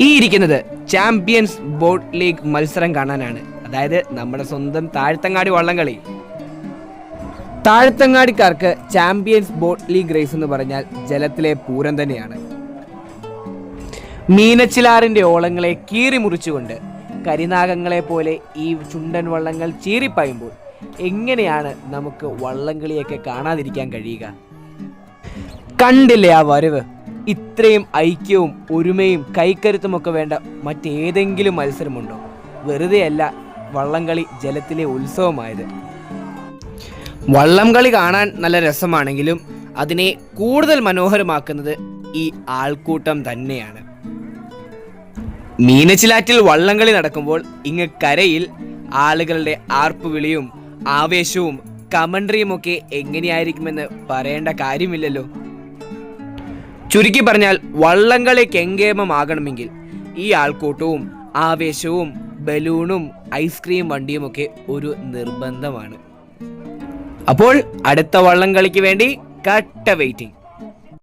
ഈ ഇരിക്കുന്നത് champions boat league മത്സരം കാണാനാണ്. അതായത് നമ്മുടെ സ്വന്തം താഴ്ത്തങ്ങാടി വള്ളംകളി. താഴ്ത്തങ്ങാടിക്കാർക്ക് ചാമ്പ്യൻസ് ബോട്ട് ലീഗ് റേസ് എന്ന് പറഞ്ഞാൽ ജലത്തിലെ പൂരം തന്നെയാണ്. മീനച്ചിലാറിന്റെ ഓളങ്ങളെ കീറി മുറിച്ചുകൊണ്ട് കരിനാഗങ്ങളെ പോലെ ഈ ചുണ്ടൻ വള്ളങ്ങൾ ചീറിപ്പായുമ്പോൾ എങ്ങനെയാണ് നമുക്ക് വള്ളംകളിയൊക്കെ കാണാതിരിക്കാൻ കഴിയുക? കണ്ടില്ലേ ആ വരവ്? ഇത്രയും ഐക്യവും ഒരുമയും കൈക്കരുത്തുമൊക്കെ വേണ്ട മറ്റേതെങ്കിലും മത്സരമുണ്ടോ? വെറുതെയല്ല വള്ളംകളി ജലത്തിലെ ഉത്സവമായത്. വള്ളംകളി കാണാൻ നല്ല രസമാണെങ്കിലും അതിനെ കൂടുതൽ മനോഹരമാക്കുന്നത് ഈ ആൾക്കൂട്ടം തന്നെയാണ്. മീനച്ചിലാറ്റിൽ വള്ളംകളി നടക്കുമ്പോൾ ഇങ്ങ് കരയിൽ ആളുകളുടെ ആർപ്പുവിളിയും ആവേശവും കമൻട്രിയും ഒക്കെ എങ്ങനെയായിരിക്കുമെന്ന് പറയേണ്ട കാര്യമില്ലല്ലോ. ചുരുക്കി പറഞ്ഞാൽ വള്ളംകളി കെങ്കേമമാകണമെങ്കിൽ ഈ ആൾക്കൂട്ടവും ആവേശവും ബലൂണും ഐസ്ക്രീം വണ്ടിയുമൊക്കെ ഒരു നിർബന്ധമാണ്. അപ്പോൾ അടുത്ത വള്ളംകളിക്ക് വേണ്ടി കട്ട വെയിറ്റിംഗ്